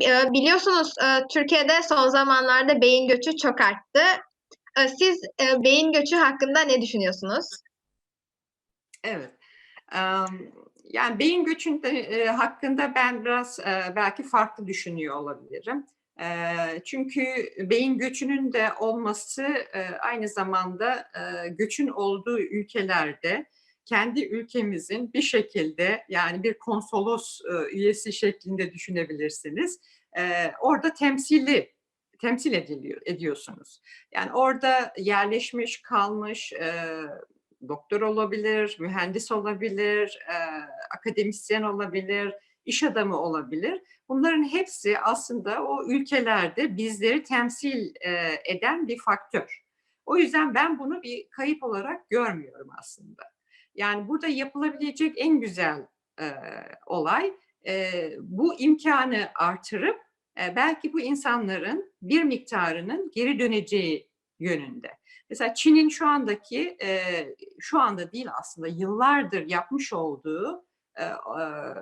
Eee, biliyorsunuz, eee, Türkiye'de son zamanlarda beyin göçü çok arttı. Eee, siz, eee, beyin göçü hakkında ne düşünüyorsunuz? Evet. Yani, beyin göçünde eee, hakkında ben biraz, belki farklı düşünüyor olabilirim. Çünkü beyin göçünün de olması, aynı zamanda, göçün olduğu ülkelerde kendi ülkemizin bir şekilde, yani, bir konsolos, ııı, üyesi şeklinde düşünebilirsiniz. Eee, orada temsili temsil ediliyor ediyorsunuz. Yani, orada yerleşmiş, kalmış, eee, doktor olabilir, mühendis olabilir, eee, akademisyen olabilir, iş adamı olabilir. Bunların hepsi aslında o ülkelerde bizleri temsil, eee, eden bir faktör. O yüzden ben bunu bir kayıp olarak görmüyorum aslında. Yani, burada yapılabilecek en güzel, eee, olay, eee, bu imkânı artırıp, eee, belki bu insanların bir miktarının geri döneceği yönünde. Mesela Çin'in şu andaki, eee, şu anda değil aslında yıllardır yapmış olduğu, eee, eee,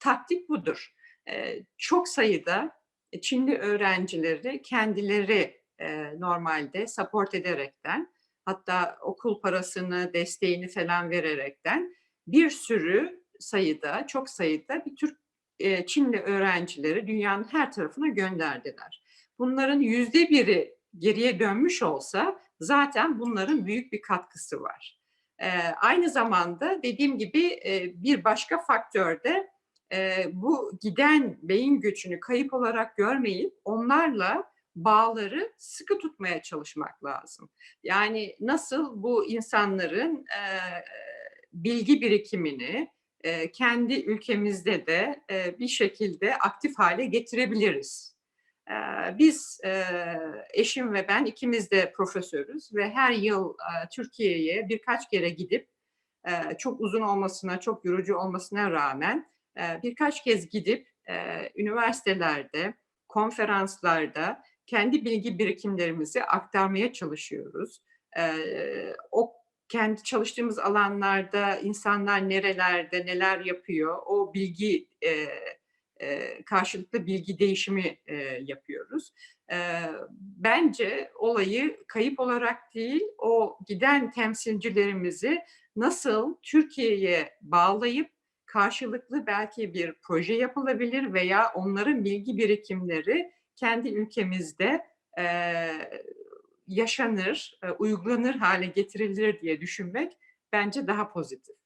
taktik budur. Eee, çok sayıda e, Çinli öğrencileri kendileri, eee, normalde support ederekten hatta okul parasını, desteğini falan vererekten bir sürü sayıda, çok sayıda bir Türk, eee, Çinli öğrencileri dünyanın her tarafına gönderdiler. Bunların %1'i geriye dönmüş olsa zaten bunların büyük bir katkısı var. Eee, aynı zamanda dediğim gibi, eee, bir başka faktör de, eee, bu giden beyin göçünü kayıp olarak görmeyip onlarla bağları sıkı tutmaya çalışmak lazım. Yani, nasıl bu insanların, eee, bilgi birikimini, eee, kendi ülkemizde de, eee, bir şekilde aktif hâle getirebiliriz? Eee, biz, eee, eşim ve ben ikimiz de profesörüz ve her yıl, eee, Türkiye'ye birkaç kere gidip, eee, çok uzun olmasına, çok yorucu olmasına rağmen, eee, birkaç kez gidip, eee, üniversitelerde, konferanslarda kendi bilgi birikimlerimizi aktarmaya çalışıyoruz. Eee, o kendi çalıştığımız alanlarda insanlar nerelerde, neler yapıyor, o bilgi, eee, eee, karşılıklı bilgi değişimi, eee, yapıyoruz. Eee, bence olayı kayıp olarak değil, o giden temsilcilerimizi nasıl Türkiye'ye bağlayıp karşılıklı belki bir proje yapılabilir veya onların bilgi birikimleri kendi ülkemizde, eee, yaşanır, eee, uygulanır hâle getirilir diye düşünmek bence daha pozitif.